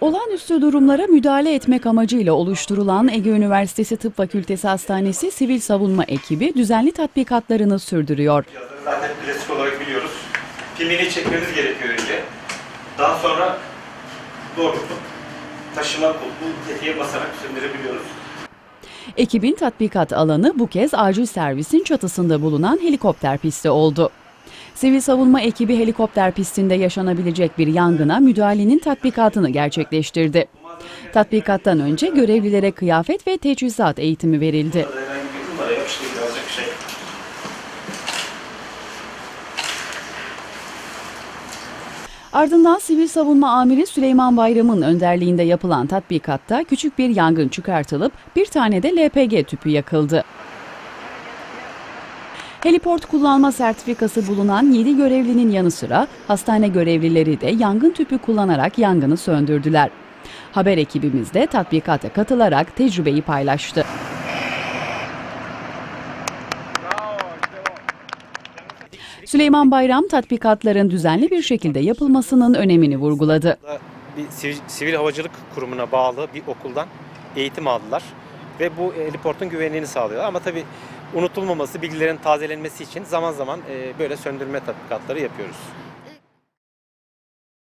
Olağanüstü durumlara müdahale etmek amacıyla oluşturulan Ege Üniversitesi Tıp Fakültesi Hastanesi Sivil Savunma Ekibi düzenli tatbikatlarını sürdürüyor. Zaten klasik olarak biliyoruz. Pimini çekmemiz gerekiyor önce. Daha sonra doğrultup taşıma bu tetiğe basarak söndürebiliyoruz. Ekibin tatbikat alanı bu kez acil servisin çatısında bulunan helikopter pisti oldu. Sivil savunma ekibi helikopter pistinde yaşanabilecek bir yangına müdahalenin tatbikatını gerçekleştirdi. Tatbikattan önce görevlilere kıyafet ve teçhizat eğitimi verildi. Ardından Sivil Savunma Amiri Süleyman Bayram'ın önderliğinde yapılan tatbikatta küçük bir yangın çıkartılıp bir tane de LPG tüpü yakıldı. Heliport kullanma sertifikası bulunan 7 görevlinin yanı sıra hastane görevlileri de yangın tüpü kullanarak yangını söndürdüler. Haber ekibimiz de tatbikata katılarak tecrübeyi paylaştı. Süleyman Bayram tatbikatların düzenli bir şekilde yapılmasının önemini vurguladı. Bir sivil havacılık kurumuna bağlı bir okuldan eğitim aldılar ve bu heliportun güvenliğini sağlıyorlar. Ama tabii unutulmaması, bilgilerin tazelenmesi için zaman zaman e, böyle söndürme tatbikatları yapıyoruz.